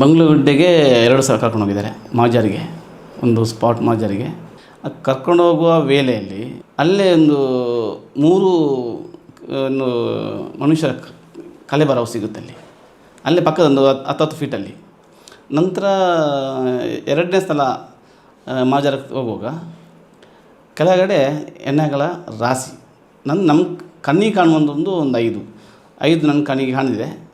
ಮಂಗಳೂರುಡ್ಡೆಗೆ ಎರಡು ಸಾವಿರ ಕರ್ಕೊಂಡು ಹೋಗಿದ್ದಾರೆ ಮಾಜಾರಿಗೆ ಒಂದು ಸ್ಪಾಟ್ ಮಾಜಾರಿಗೆ ಕರ್ಕೊಂಡು ಹೋಗುವ ವೇಳೆಯಲ್ಲಿ ಅಲ್ಲೇ ಒಂದು ಮೂರು ಒಂದು ಮನುಷ್ಯರ ಕಲೆ ಬರವು ಸಿಗುತ್ತೆ ಅಲ್ಲಿ. ಅಲ್ಲೇ ಪಕ್ಕದ ಒಂದು ಹತ್ತು ಹತ್ತತ್ತು ಫೀಟಲ್ಲಿ. ನಂತರ ಎರಡನೇ ಸ್ಥಳ ಮಾಜಾರಕ್ಕೆ ಹೋಗುವಾಗ ಕೆಳಗಡೆ ಎಣ್ಣೆಗಳ ರಾಶಿ. ನನ್ನ ನಮ್ಮ ಕಣ್ಣಿಗೆ ಕಾಣುವಂಥದ್ದು ಒಂದು ಐದು. ಐದು ನನ್ನ ಕಣ್ಣಿಗೆ ಕಾಣಿದೆ.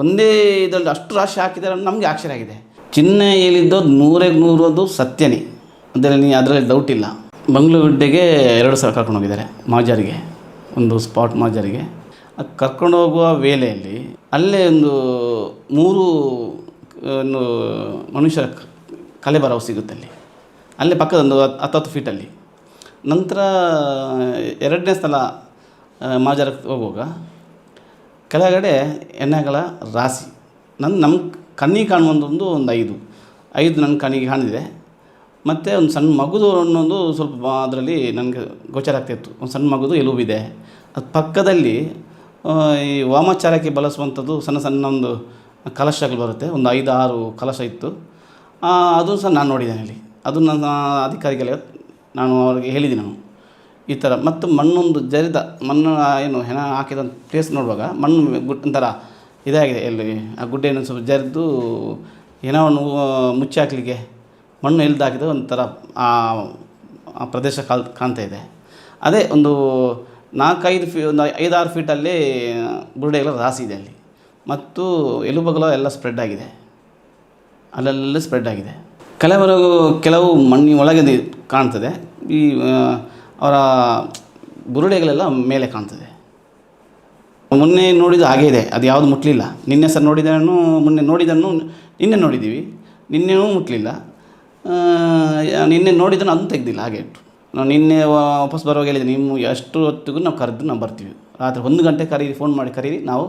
ಒಂದೇ ಇದರಲ್ಲಿ ಅಷ್ಟು ರಾಶಿ ಹಾಕಿದ್ದಾರೆ ನಮಗೆ ಆಶ್ಚರ್ಯ ಆಗಿದೆ. ಚಿನ್ನ ಹೇಳಿದ್ದು ನೂರೇ ಅದು ಸತ್ಯನೇ. ಅದರಲ್ಲಿ ಅದರಲ್ಲಿ ಡೌಟ್ ಇಲ್ಲ. ಮಂಗಳೂರುಡ್ಡೆಗೆ ಎರಡು ಸಲ ಕರ್ಕೊಂಡು ಹೋಗಿದ್ದಾರೆ ಮಾಜರಿಗೆ ಒಂದು ಸ್ಪಾಟ್ ಮಾಜರಿಗೆ ಕರ್ಕೊಂಡು ಹೋಗುವ ವೇಳೆಯಲ್ಲಿ ಅಲ್ಲೇ ಒಂದು ಮೂರು ಮನುಷ್ಯರ ಕಲೆ ಬರವು ಸಿಗುತ್ತೆ ಅಲ್ಲಿ. ಅಲ್ಲೇ ಪಕ್ಕದ ಒಂದು ಹತ್ತು ಹತ್ತತ್ತು ಫೀಟಲ್ಲಿ ನಂತರ ಎರಡನೇ ಸಲ ಮಾಜಾರಕ್ಕೆ ಹೋಗುವಾಗ ಕೆಳಗಡೆ ಎಣ್ಣೆಗಳ ರಾಶಿ. ನನ್ನ ನಮ್ಮ ಕಣ್ಣಿಗೆ ಕಾಣುವಂಥದ್ದು ಒಂದು ಐದು. ಐದು ನನ್ನ ಕಣ್ಣಿಗೆ ಕಾಣಿದೆ. ಮತ್ತು ಒಂದು ಸಣ್ಣ ಮಗುದು ಅನ್ನೋದು ಸ್ವಲ್ಪ ಅದರಲ್ಲಿ ನನಗೆ ಗೋಚರ ಆಗ್ತಿತ್ತು. ಒಂದು ಸಣ್ಣ ಮಗುದು ಎಲುಬಿದೆ. ಅದು ಪಕ್ಕದಲ್ಲಿ ಈ ವಾಮಾಚಾರಕ್ಕೆ ಬಳಸುವಂಥದ್ದು ಸಣ್ಣ ಸಣ್ಣ ಒಂದು ಕಲಶಗಳು ಬರುತ್ತೆ. ಒಂದು ಐದು, ಆರು ಕಲಶ ಇತ್ತು. ಅದು ಸಹ ನಾನು ನೋಡಿದ್ದೇನೆ ಅಲ್ಲಿ. ಅದು ನನ್ನ ಅಧಿಕಾರಿಗಳಿಗೆ ನಾನು ಅವರಿಗೆ ಹೇಳಿದ್ದೀನಿ ನಾನು. ಈ ಥರ ಮತ್ತು ಮಣ್ಣೊಂದು ಜರಿದ ಮಣ್ಣು ಏನು ಹೆಣ ಹಾಕಿದ ಪ್ಲೇಸ್ ನೋಡುವಾಗ ಮಣ್ಣು ಗುಡ್ ಒಂಥರ ಇದಾಗಿದೆ. ಎಲ್ಲಿ ಆ ಗುಡ್ಡೆಯನ್ನು ಸ್ವಲ್ಪ ಜರಿದು ಹೆಣವನ್ನು ಮುಚ್ಚಿ ಹಾಕಲಿಕ್ಕೆ ಮಣ್ಣು ಇಲ್ದಾಕಿದ ಒಂಥರ ಆ ಪ್ರದೇಶ ಕಾಲ್, ಕಾಣ್ತಾ ಇದೆ. ಅದೇ ಒಂದು ನಾಲ್ಕೈದು ಫೀ, ಒಂದು ಐದಾರು ಫೀಟಲ್ಲಿ ಬುರುಡೆಗಳ ರಾಸಿ ಇದೆ ಅಲ್ಲಿ. ಮತ್ತು ಎಲುಬಗಲ ಎಲ್ಲ ಸ್ಪ್ರೆಡ್ ಆಗಿದೆ. ಅಲ್ಲೆಲ್ಲ ಸ್ಪ್ರೆಡ್ ಆಗಿದೆ. ಕೆಲವರು ಕೆಲವು ಮಣ್ಣಿನ ಒಳಗೆ ಕಾಣ್ತದೆ. ಈ ಅವರ ಬುರುಡೆಗಳೆಲ್ಲ ಮೇಲೆ ಕಾಣ್ತದೆ. ಮೊನ್ನೆ ನೋಡಿದ ಹಾಗೇ ಇದೆ, ಅದು ಯಾವುದು ಮುಟ್ಲಿಲ್ಲ. ನಿನ್ನೆ ಸರ್ ನೋಡಿದನು, ಮೊನ್ನೆ ನೋಡಿದನ್ನು ನಿನ್ನೆ ನೋಡಿದ್ದೀವಿ. ನಿನ್ನೆನೂ ಮುಟ್ಲಿಲ್ಲ. ನಿನ್ನೆ ನೋಡಿದನು ಅದನ್ನು ತೆಗ್ದಿಲ್ಲ, ಹಾಗೆ ಇಟ್ಟು. ನಾವು ನಿನ್ನೆ ವಾಪಸ್ ಬರುವಾಗ ಹೇಳಿದೆ ನಿಮ್ಮ ಎಷ್ಟು ಹೊತ್ತಿಗೂ ನಾವು ಕರೆದು ನಾವು ಬರ್ತೀವಿ. ರಾತ್ರಿ ಒಂದು ಗಂಟೆ ಕರೀರಿ, ಫೋನ್ ಮಾಡಿ ಕರೀರಿ. ನಾವು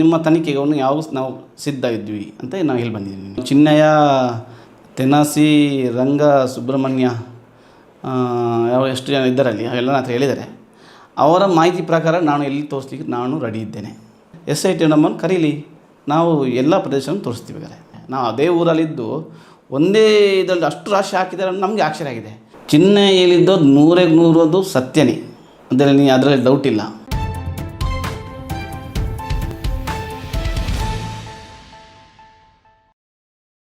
ನಿಮ್ಮ ತನಿಖೆಗೆ ಅವನು ಯಾವ ನಾವು ಸಿದ್ಧ ಇದ್ವಿ ಅಂತ ನಾವು ಹೇಳಿ ಬಂದಿದ್ದೀವಿ. ಚಿನ್ನಯ್ಯ, ತೆನಾಸಿ, ರಂಗ ಸುಬ್ರಹ್ಮಣ್ಯ ಯಾವ ಎಷ್ಟು ಜನ ಇದ್ದಾರಲ್ಲಿ ಅವೆಲ್ಲ ನನ್ನ ಹತ್ರ ಹೇಳಿದ್ದಾರೆ. ಅವರ ಮಾಹಿತಿ ಪ್ರಕಾರ ನಾನು ಎಲ್ಲಿ ತೋರಿಸ್ಲಿಕ್ಕೆ ನಾನು ರೆಡಿ ಇದ್ದೇನೆ. ಎಸ್ ಐ ಟಿ ನಮ್ಮನ್ನು ಕರೀಲಿ. ನಾವು ಎಲ್ಲ ಪ್ರದೇಶವನ್ನು ತೋರಿಸ್ತೀವಿ ಬೇಕಾದ್ರೆ ನಾವು ಅದೇ ಊರಲ್ಲಿದ್ದು ಒಂದೇ ಇದರಲ್ಲಿ ಅಷ್ಟು ರಾಶಿ ಹಾಕಿದ್ದಾರೆ ನಮಗೆ ಆಶ್ಚರ್ಯ ಆಗಿದೆ. ಚಿನ್ನ ಹೇಳಿದ್ದು ನೂರೇ ಅದು ಸತ್ಯನೇ. ಅದರಲ್ಲಿ ಅದರಲ್ಲಿ ಡೌಟ್ ಇಲ್ಲ.